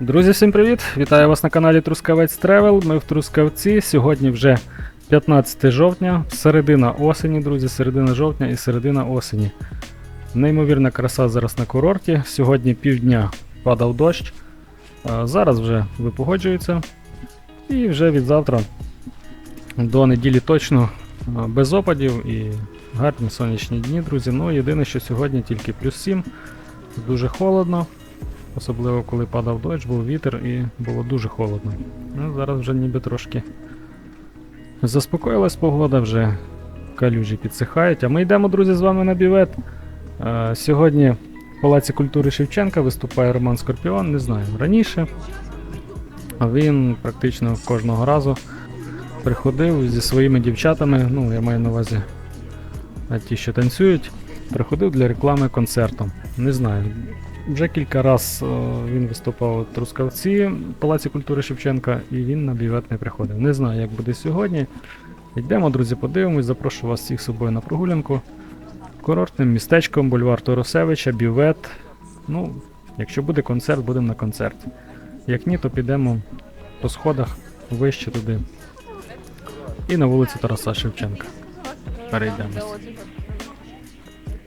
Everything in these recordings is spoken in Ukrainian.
Друзі, всім привіт! Вітаю вас на каналі Трускавець Тревел. Ми в Трускавці. Сьогодні вже 15 жовтня, середина осені, друзі, середина жовтня і середина осені. Неймовірна краса зараз на курорті. Сьогодні півдня падав дощ. Зараз вже випогоджується. І вже від завтра до неділі точно без опадів і гарні сонячні дні, друзі. Ну, єдине, що сьогодні тільки плюс 7, дуже холодно. Особливо коли падав дощ, був вітер і було дуже холодно. Ну, зараз вже ніби трошки заспокоїлась погода, вже калюжі підсихають. А ми йдемо, друзі, з вами на бівет. Е, сьогодні в Палаці культури Шевченка виступає Роман Скорпіон, не знаю, раніше. Він практично кожного разу приходив зі своїми дівчатами, ну, я маю на увазі ті, що танцюють, приходив для реклами концерту. Не знаю, вже кілька разів він виступав у Трускавці Палаці культури Шевченка, і він на бювет не приходив. Не знаю, як буде сьогодні. Йдемо, друзі, подивимось, запрошую вас всіх з собою на прогулянку. Курортним містечком, бульвар Торосевича, бювет. Ну, якщо буде концерт, будемо на концерті. Як ні, то підемо по сходах вище туди. І на вулицю Тараса Шевченка. Перейдемось.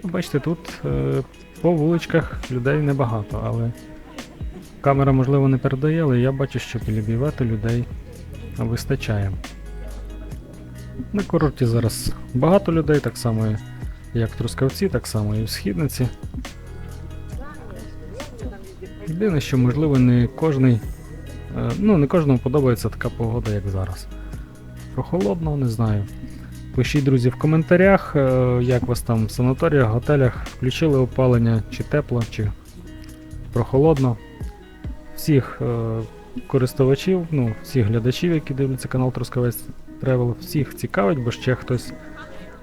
Бачите, тут е, по вуличках людей небагато, але камера, можливо, не передає, але я бачу, що біля бювету людей вистачає. На курорті зараз багато людей, так само як Трускавці, так само і в Східниці. Єдине, що можливо не кожний, е, ну не кожному подобається така погода, як зараз. Прохолодно, не знаю. Пишіть, друзі, в коментарях, е, як вас там в санаторіях, готелях включили опалення, чи тепло, чи прохолодно. Всіх е, користувачів, ну, всіх глядачів, які дивляться канал Трускавець Тревел, всіх цікавить, бо ще хтось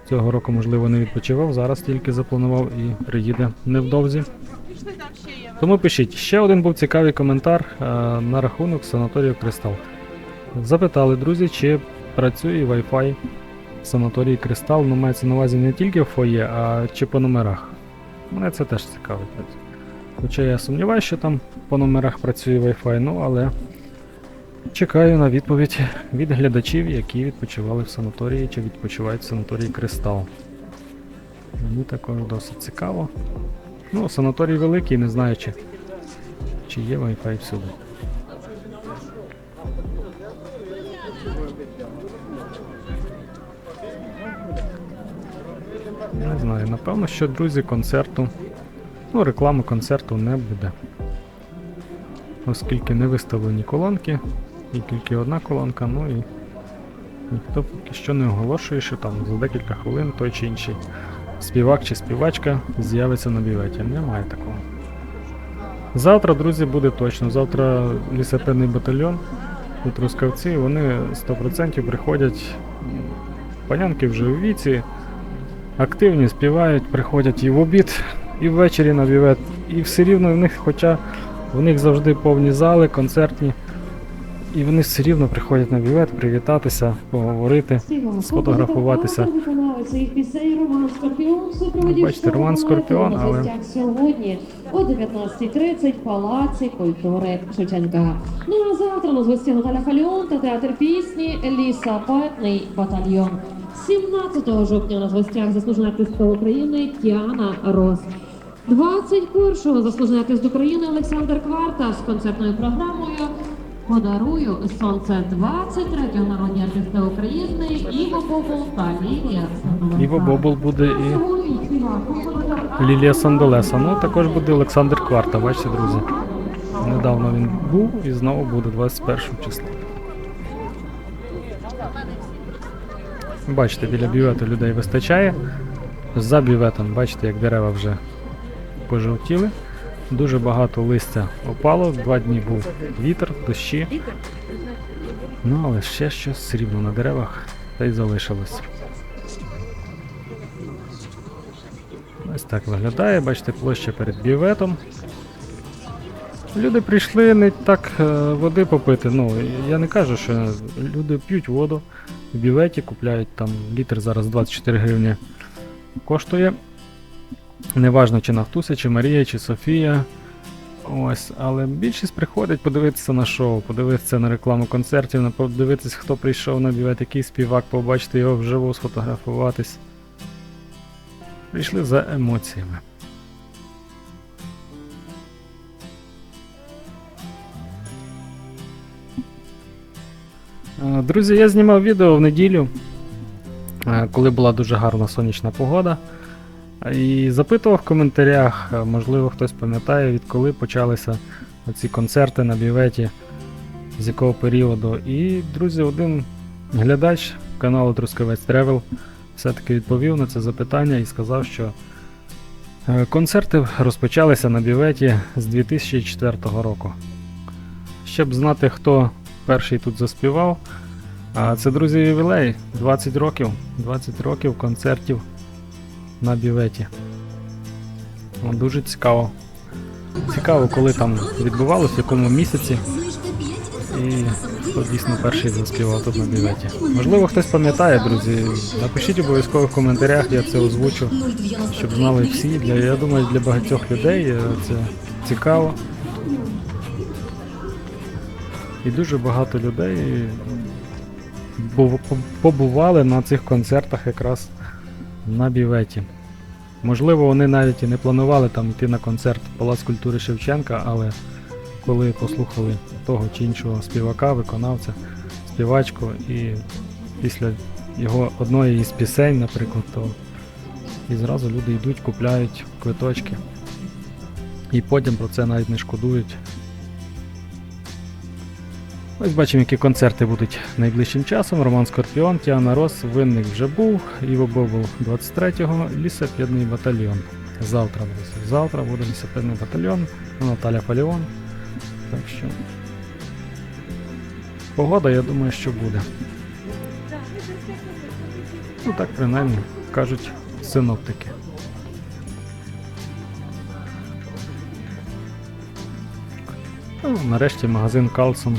цього року, можливо, не відпочивав, зараз тільки запланував і приїде невдовзі. Тому пишіть, ще один був цікавий коментар е, на рахунок санаторію Кристал. Запитали, друзі, чи працює Wi-Fi в санаторії Кристал, ну мається на увазі не тільки в фоє, а чи по номерах. Мене це теж цікавить. Хоча я сумніваюся, що там по номерах працює Wi-Fi, ну але чекаю на відповідь від глядачів, які відпочивали в санаторії чи відпочивають в санаторії Кристал. Мені також досить цікаво. Ну, санаторій великий, не знаю, чи, чи є Wi-Fi всюди. Не знаю, напевно, що друзі концерту. Ну, реклами концерту не буде. Оскільки не виставлені колонки, і тільки одна колонка, ну і ніхто поки що не оголошує, що там за декілька хвилин той чи інший співак чи співачка з'явиться на біветі. Немає такого. Завтра, друзі, буде точно. Завтра лісопедний батальйон у Трускавці, вони 100% приходять. Панянки вже у віці, активні, співають, приходять і в обід, і ввечері на бівет. І все рівно в них, хоча в них завжди повні зали, концертні. І вони все рівно приходять на бівет привітатися, поговорити. сфотографуватися. Бачите, Роман Скорпіон, але- сьогодні о 19.30 в Палаці культури Шевченка. Ну а завтра у нас гості Наталя Халіон та театр пісні Лісапетний батальйон. 17 жовтня у нас в гостях заслужена артистка України Тіана Рос. 21-го заслужений артист України Олександр Кварта з концертною програмою Подарую сонце 23-го народні артисти України Іво Бобул та Лілія Сандолеса. Іво Бобул буде і Лілія Сандолеса. Ну також буде Олександр Кварта, бачите, друзі. Недавно він був і знову буде 21 числа. Бачите, біля бювету людей вистачає. За бюветом, бачите, як дерева вже пожовтіли. Дуже багато листя опало, два дні був вітер, дощі. Ну, але ще щось все рівно на деревах та й залишилось. Ось так виглядає, бачите, площа перед бюветом. Люди прийшли не так е, води попити. Ну, я не кажу, що люди п'ють воду в бюветі, купляють там літр зараз 24 гривні коштує. Неважно, чи Нафтуся, чи Марія, чи Софія. Ось, але більшість приходить подивитися на шоу, подивитися на рекламу концертів, подивитися, хто прийшов на бівет, який співак, побачити його вживу, сфотографуватись. Прийшли за емоціями. Друзі, я знімав відео в неділю, е, коли була дуже гарна сонячна погода. І запитував в коментарях, е, можливо, хтось пам'ятає, відколи почалися ці концерти на біветі, з якого періоду. І, друзі, один глядач каналу Трускавець Тревел все-таки відповів на це запитання і сказав, що е, концерти розпочалися на біветі з 2004 року. Щоб знати, хто перший тут заспівав, а це, друзі, ювілей 20 років. 20 років концертів на біветі. Дуже цікаво. Цікаво, коли там відбувалося, в якому місяці. І хто дійсно перший заспівав тут на біветі. Можливо, хтось пам'ятає, друзі. Напишіть обов'язково в коментарях, я це озвучу, щоб знали всі. Для, я думаю, для багатьох людей е, це цікаво. І дуже багато людей побували на цих концертах якраз на біветі. Можливо, вони навіть і не планували там йти на концерт Палац культури Шевченка, але коли послухали того чи іншого співака, виконавця, співачку, і після його одної із пісень, наприклад, то і зразу люди йдуть, купляють квиточки. І потім про це навіть не шкодують. Ось бачимо, які концерти будуть найближчим часом. Роман Скорпіон, Тіана Рос, Винник вже був, Іво Бобул 23-го, лісопедний батальйон. Завтра, друзі. Завтра буде лісопедний батальйон, Наталя Фаліон. Так що. Погода, я думаю, що буде. Ну так принаймні кажуть синоптики. Ну, нарешті магазин Калсон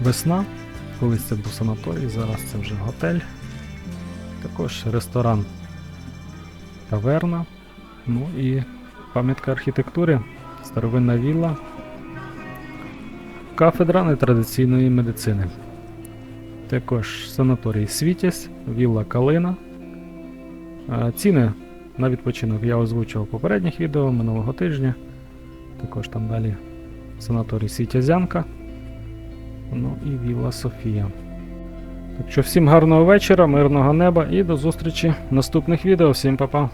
Весна. Колись це був санаторій, зараз це вже готель. Також ресторан Таверна. Ну і пам'ятка архітектури, старовинна вілла, кафедра нетрадиційної медицини. Також санаторій Світязь, вілла Калина. Ціни на відпочинок я озвучував в попередніх відео минулого тижня. Також там далі санаторій Світязянка. Ну і Віла Софія. Так що всім гарного вечора, мирного неба і до зустрічі в наступних відео. Всім па-па!